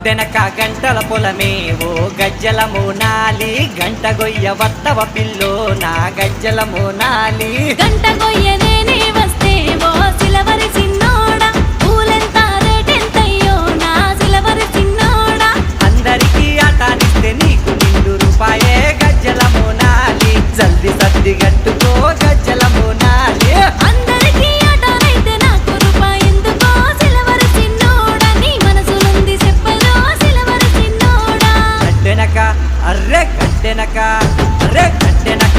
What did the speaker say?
వెనక గంటల పొలమేవో గజ్జల మోనాలి గంట గొయ్య వత్తవ పిల్లో నా గజ్జల మోనాలి గంట గొయ్య అర్రే కట్టెనక అర్రే కట్టెనక